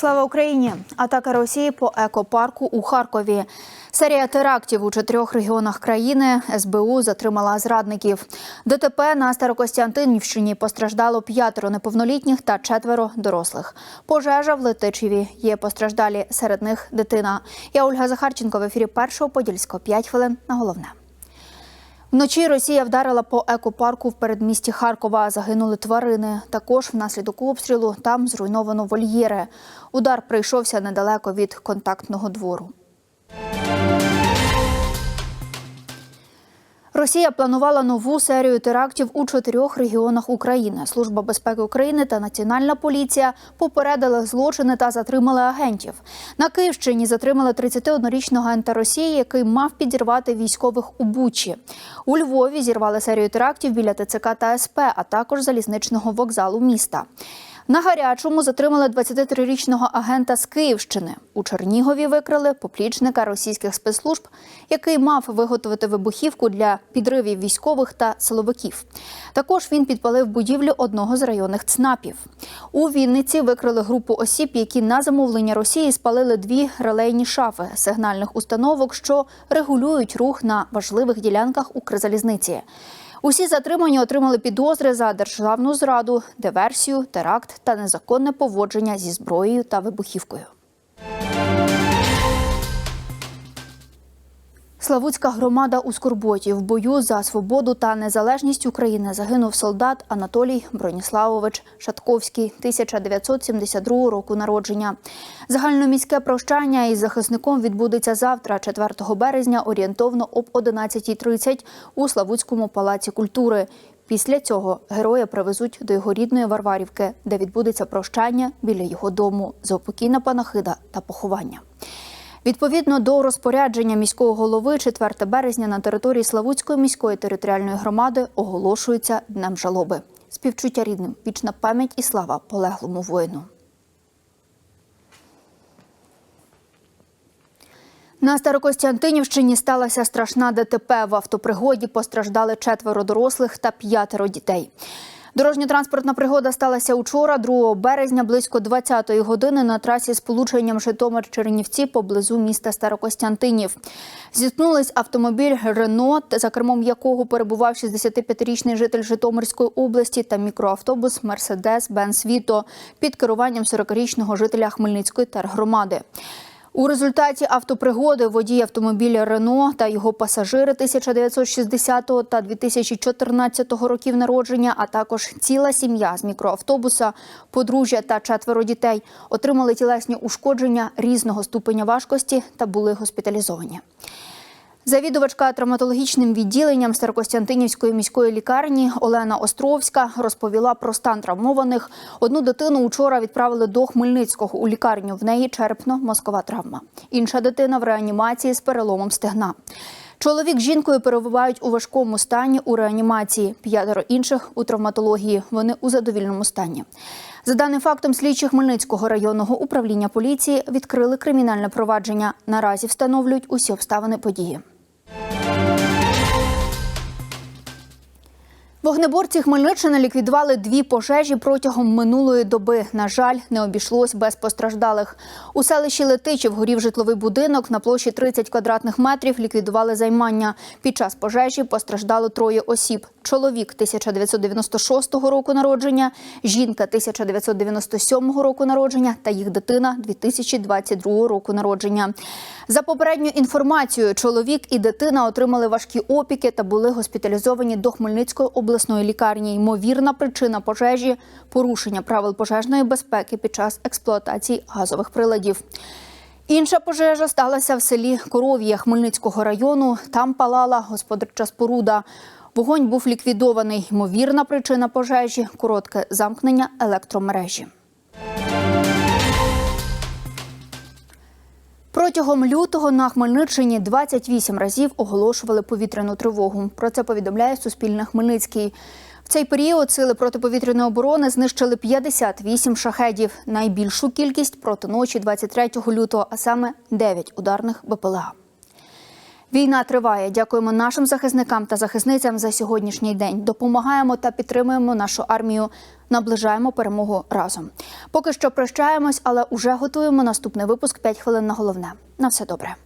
Слава Україні! Атака Росії по екопарку у Харкові. Серія терактів у чотирьох регіонах країни СБУ затримала зрадників. ДТП на Старокостянтинівщині постраждало п'ятеро неповнолітніх та четверо дорослих. Пожежа в Летичеві є постраждалі серед них дитина. Я Ольга Захарченко в ефірі першого подільського. П'ять хвилин на головне. Вночі Росія вдарила по екопарку в передмісті Харкова. Загинули тварини. Також внаслідок обстрілу там зруйновано вольєри. Удар прийшовся недалеко від контактного двору. Росія планувала нову серію терактів у чотирьох регіонах України. Служба безпеки України та Національна поліція попередили злочини та затримали агентів. На Київщині затримали 31-річного агента Росії, який мав підірвати військових у Бучі. У Львові зірвали серію терактів біля ТЦК та СП, а також залізничного вокзалу міста. На гарячому затримали 23-річного агента з Київщини. У Чернігові викрили поплічника російських спецслужб, який мав виготовити вибухівку для підривів військових та силовиків. Також він підпалив будівлю одного з районних ЦНАПів. У Вінниці викрили групу осіб, які на замовлення Росії спалили дві релейні шафи сигнальних установок, що регулюють рух на важливих ділянках Укрзалізниці. Усі затримані отримали підозри за державну зраду, диверсію, теракт та незаконне поводження зі зброєю та вибухівкою. Славутська громада у Скорботі в бою за свободу та незалежність України загинув солдат Анатолій Броніславович Шатковський 1972 року народження. Загальноміське прощання із захисником відбудеться завтра, 4 березня, орієнтовно об 11.30 у Славутському палаці культури. Після цього героя привезуть до його рідної Варварівки, де відбудеться прощання біля його дому, заупокійна панахида та поховання. Відповідно до розпорядження міського голови, 4 березня на території Славутської міської територіальної громади оголошується днем жалоби. Співчуття рідним, вічна пам'ять і слава полеглому воїну. На Старокостянтинівщині сталася страшна ДТП. В автопригоді постраждали четверо дорослих та п'ятеро дітей. Дорожньо-транспортна пригода сталася учора, 2 березня, близько 20-ї години на трасі з полученням Житомир-Чернівці поблизу міста Старокостянтинів. Зіткнулись автомобіль Рено, за кермом якого перебував 65-річний житель Житомирської області та мікроавтобус Мерседес Бенс Віто під керуванням 40-річного жителя Хмельницької тергромади. У результаті автопригоди водій автомобіля Рено та його пасажири 1960 та 2014 років народження, а також ціла сім'я з мікроавтобуса, подружжя та четверо дітей отримали тілесні ушкодження різного ступеня важкості та були госпіталізовані. Завідувачка травматологічним відділенням Старокостянтинівської міської лікарні Олена Островська розповіла про стан травмованих. Одну дитину учора відправили до Хмельницького у лікарню. В неї черепно-мозкова травма. Інша дитина в реанімації з переломом стегна. Чоловік з жінкою перебувають у важкому стані у реанімації. П'ятеро інших у травматології. Вони у задовільному стані. За даним фактом, слідчі Хмельницького районного управління поліції відкрили кримінальне провадження. Наразі встановлюють усі обставини події. Вогнеборці Хмельниччини ліквідували дві пожежі протягом минулої доби. На жаль, не обійшлось без постраждалих. У селищі Летичів горів житловий будинок на площі 30 квадратних метрів. Ліквідували займання. Під час пожежі постраждало троє осіб: чоловік 1996 року народження, жінка 1997 року народження та їх дитина 2022 року народження. За попередньою інформацією, чоловік і дитина отримали важкі опіки та були госпіталізовані до Хмельницької обласної лікарні. Ймовірна причина пожежі порушення правил пожежної безпеки під час експлуатації газових приладів. Інша пожежа сталася в селі Коров'я Хмельницького району. Там палала господарча споруда. Вогонь був ліквідований. Ймовірна причина пожежі коротке замкнення електромережі. Протягом лютого на Хмельниччині 28 разів оголошували повітряну тривогу. Про це повідомляє Суспільне Хмельницький. В цей період сили протиповітряної оборони знищили 58 шахедів. Найбільшу кількість проти ночі 23 лютого, а саме 9 ударних БПЛА. Війна триває. Дякуємо нашим захисникам та захисницям за сьогоднішній день. Допомагаємо та підтримуємо нашу армію. Наближаємо перемогу разом. Поки що прощаємось, але уже готуємо наступний випуск «5 хвилин на головне. На все добре.